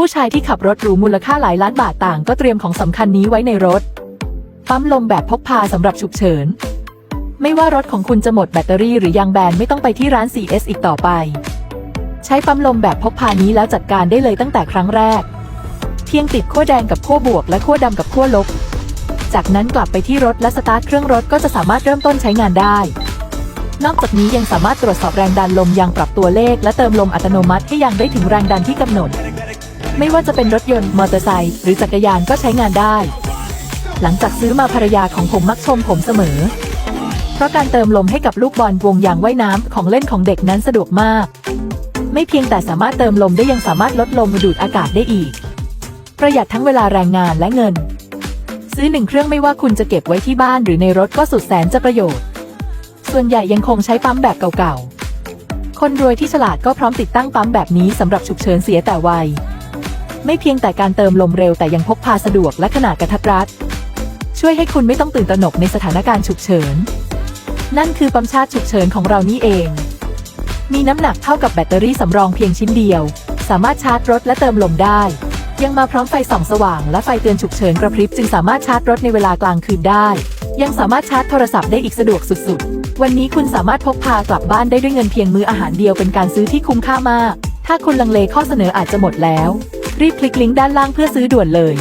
ผู้ชายที่ขับรถหรูมูลค่าหลายล้านบาทต่างก็เตรียมของสำคัญนี้ไว้ในรถ ปั๊มลมแบบพกพาสำหรับฉุกเฉิน ไม่ว่ารถของคุณจะหมดแบตเตอรี่หรือยางแบนไม่ต้องไปที่ร้าน CS อีกต่อไป ใช้ปั๊มลมแบบพกพานี้แล้วจัดการได้เลยตั้งแต่ครั้งแรก เพียงติดขั้วแดงกับขั้วบวกและขั้วดำกับขั้วลบ จากนั้นกลับไปที่รถและสตาร์ทเครื่องรถก็จะสามารถเริ่มต้นใช้งานได้นอกจากนี้ยังสามารถตรวจสอบแรงดันลมยางปรับตัวเลข และเติมลมอัตโนมัติให้ยางได้ถึงแรงดันที่กำหนด ไม่ว่าจะเป็นรถยนต์มอเตอร์ไซค์หรือจักรยานก็ใช้งานได้ หลังจากซื้อมาภรรยาของผมมักชมผมเสมอ เพราะการเติมลมให้กับลูกบอลวงยางว่ายน้ำของเล่นของเด็กนั้นสะดวกมาก ไม่เพียงแต่สามารถเติมลมได้ยังสามารถลดลมดูดอากาศได้อีก ประหยัดทั้งเวลาแรงงานและเงิน ซื้อหนึ่งเครื่องไม่ว่าคุณจะเก็บไว้ที่บ้านหรือในรถก็สุดแสนจะประโยชน์ ส่วนใหญ่ยังคงใช้ปั๊มแบบเก่าๆคนรวยที่ฉลาดก็พร้อมติดตั้งปั๊มแบบนี้สำหรับฉุกเฉินเสียแต่วัย ไม่เพียงแต่การเติมลมเร็วแต่ยังพกพาสะดวกและขนาดกระทัดรัด ช่วยให้คุณไม่ต้องตื่นตระหนกในสถานการณ์ฉุกเฉิน นั่นคือปั๊มชาร์จฉุกเฉินของเรานี่เอง มีน้ำหนักเท่ากับแบตเตอรี่สำรองเพียงชิ้นเดียว สามารถชาร์จรถและเติมลมได้ ยังมาพร้อมไฟส่องสว่างและไฟเตือนฉุกเฉินกระพริบจึงสามารถชาร์จรถในเวลากลางคืนได้ ยังสามารถชาร์จโทรศัพท์ได้อีกสะดวกสุดๆ วันนี้คุณสามารถพกพากลับบ้านได้ด้วยเงินเพียงมื้ออาหารเดียวเป็นการซื้อที่คุ้มค่ามากถ้าคุณลังเลข้อเสนออาจจะหมดแล้ว รีบคลิกลิงก์ด้านล่างเพื่อซื้อด่วนเลย